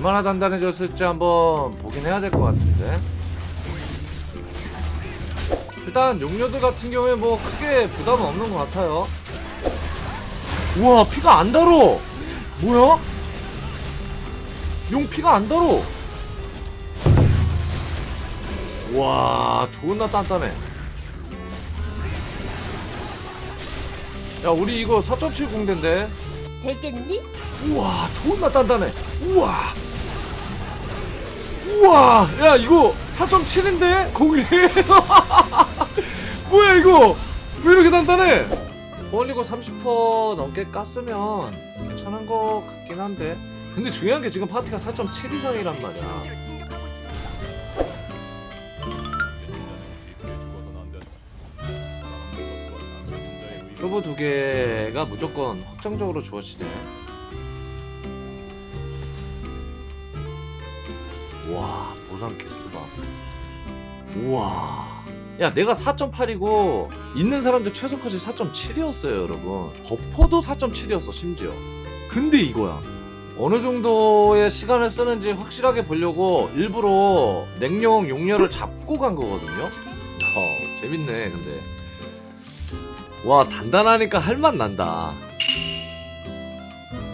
얼마나 단단해졌을지 한번 보긴 해야 될 것 같은데. 일단 용료들 같은 경우에 뭐 크게 부담은 없는 것 같아요. 우와 피가 안 달어! 뭐야? 용 피가 안 달어! 와 존나 단단해. 야 우리 이거 4.7 공대인데. 되겠니? 우와 존나 단단해. 우와 우와 야 이거 4.7인데? 공이. 뭐야 이거? 왜 이렇게 단단해? 올리고 30% 넘게 깠으면 괜찮은 거 같긴 한데. 근데 중요한 게 지금 파티가 4.7 이상이란 말이야. 로보 두 개가 무조건 확정적으로 주어지네 와 보상 개수가. 우와. 야 내가 4.8이고 있는 사람들 최소까지 4.7이었어요 여러분. 버퍼도 4.7이었어 심지어. 근데 이거야. 어느 정도의 시간을 쓰는지 확실하게 보려고 일부러 냉용 용료를 잡고 간 거거든요? 어 재밌네 근데. 와 단단하니까 할 맛 난다